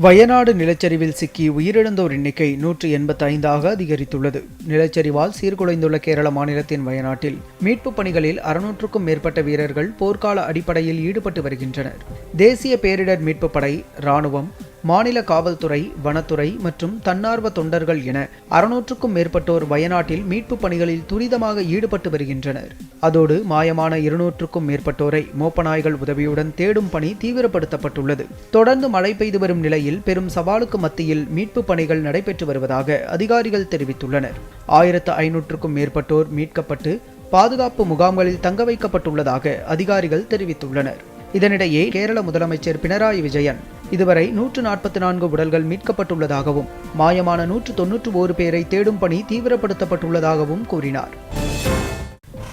வயநாடு நிலச்சரிவில் சிக்கி உயிரிழந்தோர் எண்ணிக்கை நூற்றி எண்பத்தைந்தாக அதிகரித்துள்ளது. நிலச்சரிவால் சீர்குலைந்துள்ள கேரள மாநிலத்தின் வயநாட்டில் மீட்புப் பணிகளில் அறுநூற்றுக்கும் மேற்பட்ட வீரர்கள் போர்க்கால அடிப்படையில் ஈடுபட்டு வருகின்றனர். தேசிய பேரிடர் மீட்புப் படை ராணுவம் மாநில காவல்துறை வனத்துறை மற்றும் தன்னார்வ தொண்டர்கள் என அறுநூற்றுக்கும் மேற்பட்டோர் வயநாட்டில் மீட்பு பணிகளில் துரிதமாக ஈடுபட்டு வருகின்றனர். அதோடு மாயமான இருநூற்றுக்கும் மேற்பட்டோரை மோப்பநாய்கள் உதவியுடன் தேடும் பணி தீவிரப்படுத்தப்பட்டுள்ளது. தொடர்ந்து மழை பெய்து வரும் நிலையில் பெரும் சவாலுக்கு மத்தியில் மீட்பு பணிகள் நடைபெற்று வருவதாக அதிகாரிகள் தெரிவித்துள்ளனர். ஆயிரத்து ஐநூற்றுக்கும் மேற்பட்டோர் மீட்கப்பட்டு பாதுகாப்பு முகாம்களில் தங்க வைக்கப்பட்டுள்ளதாக அதிகாரிகள் தெரிவித்துள்ளனர். இதனிடையே கேரள முதலமைச்சர் பினராயி விஜயன் இதுவரை நூற்று நாற்பத்தி நான்கு உடல்கள் மீட்கப்பட்டுள்ளதாகவும் மாயமான நூற்று தொன்னூற்று ஓரு பேரை தேடும் பணி தீவிரப்படுத்தப்பட்டுள்ளதாகவும் கூறினார்.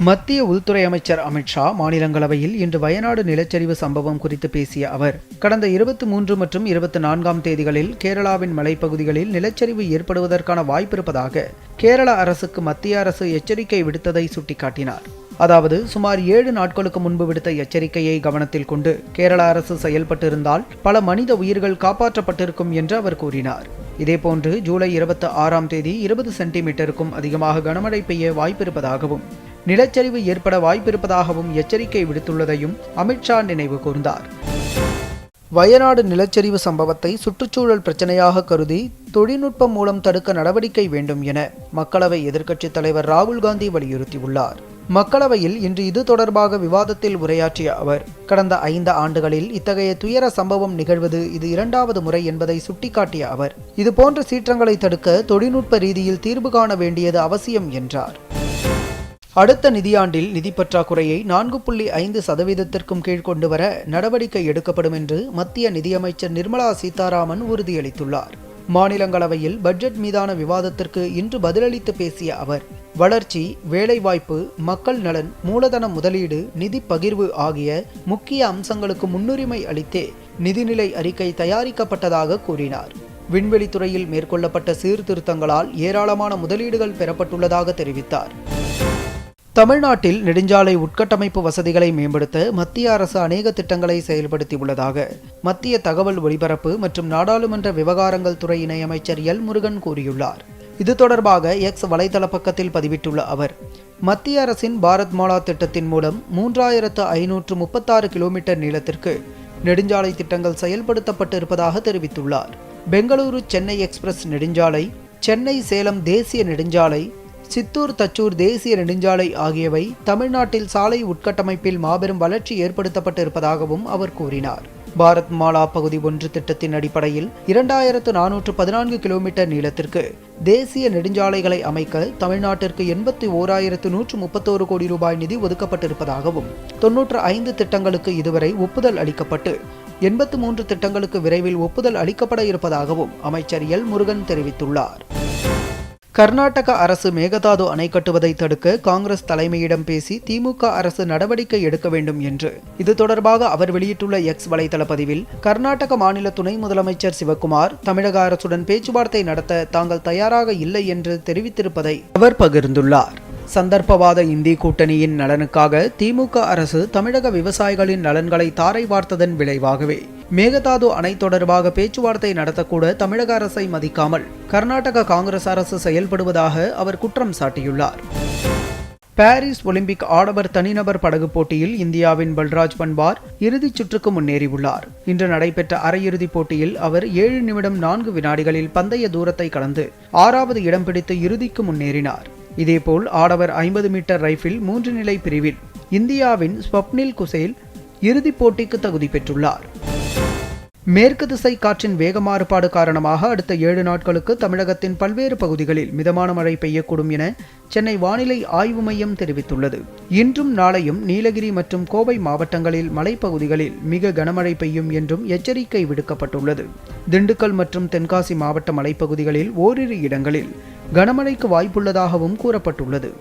மத்திய உள்துறை அமைச்சர் அமித்ஷா மாநிலங்களவையில் இன்று வயநாடு நிலச்சரிவு சம்பவம் குறித்து பேசிய அவர் கடந்த இருபத்தி மூன்று மற்றும் இருபத்தி நான்காம் தேதிகளில் கேரளாவின் மலைப்பகுதிகளில் நிலச்சரிவு ஏற்படுவதற்கான வாய்ப்பிருப்பதாக கேரள அரசுக்கு மத்திய அரசு எச்சரிக்கை விடுத்ததை சுட்டிக்காட்டினார். அதாவது சுமார் ஏழு நாட்களுக்கு முன்பு விடுத்த எச்சரிக்கையை கவனத்தில் கொண்டு கேரள அரசு செயல்பட்டிருந்தால் பல மனித உயிர்கள் காப்பாற்றப்பட்டிருக்கும் என்று அவர் கூறினார். இதேபோன்று ஜூலை இருபத்தி ஆறாம் தேதி இருபது சென்டிமீட்டருக்கும் அதிகமாக கனமழை பெய்ய வாய்ப்பிருப்பதாகவும் நிலச்சரிவு ஏற்பட வாய்ப்பிருப்பதாகவும் எச்சரிக்கை விடுத்துள்ளதையும் அமித்ஷா நினைவு கூர்ந்தார். வயநாடு நிலச்சரிவு சம்பவத்தை சுற்றுச்சூழல் பிரச்சனையாக கருதி தொழில்நுட்பம் மூலம் தடுக்க நடவடிக்கை வேண்டும் என மக்களவை எதிர்க்கட்சித் தலைவர் ராகுல் காந்தி வலியுறுத்தியுள்ளார். மக்களவையில் இன்று இது தொடர்பாக விவாதத்தில் உரையாற்றிய அவர் கடந்த ஐந்து ஆண்டுகளில் இத்தகைய துயர சம்பவம் நிகழ்வது இது இரண்டாவது முறை என்பதை சுட்டிக்காட்டிய அவர் இதுபோன்ற சீற்றங்களை தடுக்க தொழில்நுட்ப ரீதியில் தீர்வு காண வேண்டியது அவசியம் என்றார். அடுத்த நிதியாண்டில் நிதி பற்றாக்குறையை நான்கு புள்ளி ஐந்து சதவீதத்திற்கும் கீழ் கொண்டு வர நடவடிக்கை எடுக்கப்படும் என்று மத்திய நிதியமைச்சர் நிர்மலா சீதாராமன் உறுதியளித்துள்ளார். மாநிலங்களவையில் பட்ஜெட் மீதான விவாதத்திற்கு இன்று பதிலளித்து பேசிய அவர் வளர்ச்சி வேலைவாய்ப்பு மக்கள் நலன் மூலதன முதலீடு நிதி பகிர்வு ஆகிய முக்கிய அம்சங்களுக்கு முன்னுரிமை அளித்தே நிதிநிலை அறிக்கை தயாரிக்கப்பட்டதாக கூறினார். விண்வெளித்துறையில் மேற்கொள்ளப்பட்ட சீர்திருத்தங்களால் ஏராளமான முதலீடுகள் பெறப்பட்டுள்ளதாக தெரிவித்தார். தமிழ்நாட்டில் நெடுஞ்சாலை உட்கட்டமைப்பு வசதிகளை மேம்படுத்த மத்திய அரசு அநேக திட்டங்களை செயல்படுத்தியுள்ளதாக மத்திய தகவல் ஒலிபரப்பு மற்றும் நாடாளுமன்ற விவகாரங்கள் துறை இணையமைச்சர் எல் முருகன் கூறியுள்ளார். இது தொடர்பாக எக்ஸ் வலைதள பக்கத்தில் பதிவிட்டுள்ள அவர் மத்திய அரசின் பாரத் மாலா திட்டத்தின் மூலம் மூன்றாயிரத்து ஐநூற்று முப்பத்தாறு கிலோமீட்டர் நீளத்திற்கு நெடுஞ்சாலை திட்டங்கள் செயல்படுத்தப்பட்டு இருப்பதாக தெரிவித்துள்ளார். பெங்களூரு சென்னை எக்ஸ்பிரஸ் நெடுஞ்சாலை சென்னை சேலம் தேசிய நெடுஞ்சாலை சித்தூர் தச்சூர் தேசிய நெடுஞ்சாலை ஆகியவை தமிழ்நாட்டில் சாலை உட்கட்டமைப்பில் மாபெரும் வளர்ச்சி ஏற்படுத்தப்பட்டு இருப்பதாகவும் அவர் கூறினார். பாரத் மாலா பகுதி ஒன்று திட்டத்தின் அடிப்படையில் இரண்டாயிரத்து நானூற்று பதினான்கு கிலோமீட்டர் நீளத்திற்கு தேசிய நெடுஞ்சாலைகளை அமைக்க தமிழ்நாட்டிற்கு எண்பத்தி ஓராயிரத்து நூற்று முப்பத்தோரு கோடி ரூபாய் நிதி ஒதுக்கப்பட்டிருப்பதாகவும் தொன்னூற்று ஐந்து திட்டங்களுக்கு இதுவரை ஒப்புதல் அளிக்கப்பட்டு எண்பத்து மூன்று திட்டங்களுக்கு விரைவில் ஒப்புதல் அளிக்கப்பட இருப்பதாகவும் அமைச்சர் எல் முருகன் தெரிவித்துள்ளார். கர்நாடக அரசு மேகதாது அணை கட்டுவதை தடுக்க காங்கிரஸ் தலைமையிடம் பேசி திமுக அரசு நடவடிக்கை எடுக்க வேண்டும் என்று. இது தொடர்பாக அவர் வெளியிட்டுள்ள எக்ஸ் வலைதள பதிவில் கர்நாடக மாநில துணை முதலமைச்சர் சிவக்குமார் தமிழக அரசுடன் பேச்சுவார்த்தை நடத்த தாங்கள் தயாராக இல்லை என்று தெரிவித்திருப்பதை அவர் பகிர்ந்துள்ளார். சந்தர்ப்பவாத இந்தி கூட்டணியின் நலனுக்காக திமுக அரசு தமிழக விவசாயிகளின் நலன்களை தாரை வார்த்ததன் விளைவாகவே. மேகதாது அணை தொடர்பாக பேச்சுவார்த்தை நடத்தக்கூட தமிழக அரசை மதிக்காமல் கர்நாடக காங்கிரஸ் அரசு செயல்படுவதாக அவர் குற்றம் சாட்டியுள்ளார். பாரிஸ் ஒலிம்பிக் ஆடவர் தனிநபர் படகு போட்டியில் இந்தியாவின் பல்ராஜ் பன்வார் இறுதிச் சுற்றுக்கு முன்னேறியுள்ளார். இன்று நடைபெற்ற அரையிறுதிப் போட்டியில் அவர் ஏழு நிமிடம் நான்கு வினாடிகளில் பந்தய தூரத்தை கடந்து ஆறாவது இடம் பிடித்து இறுதிக்கு முன்னேறினார். இதேபோல் ஆடவர் ஐம்பது மீட்டர் ரைஃபிள் மூன்று நிலை பிரிவில் இந்தியாவின் ஸ்வப்னில் குசேல் இறுதிப் போட்டிக்கு தகுதி பெற்றுள்ளார். மேற்கு திசை காற்றின் வேக மாறுபாடு காரணமாக அடுத்த ஏழு நாட்களுக்கு தமிழகத்தின் பல்வேறு பகுதிகளில் மிதமான மழை பெய்யக்கூடும் என சென்னை வானிலை ஆய்வு மையம் தெரிவித்துள்ளது. இன்றும் நாளையும் நீலகிரி மற்றும் கோவை மாவட்டங்களில் மலைப்பகுதிகளில் மிக கனமழை பெய்யும் என்றும் எச்சரிக்கை விடுக்கப்பட்டுள்ளது. திண்டுக்கல் மற்றும் தென்காசி மாவட்ட மலைப்பகுதிகளில் ஓரிரு இடங்களில் கனமழைக்கு வாய்ப்புள்ளதாகவும் கூறப்பட்டுள்ளது.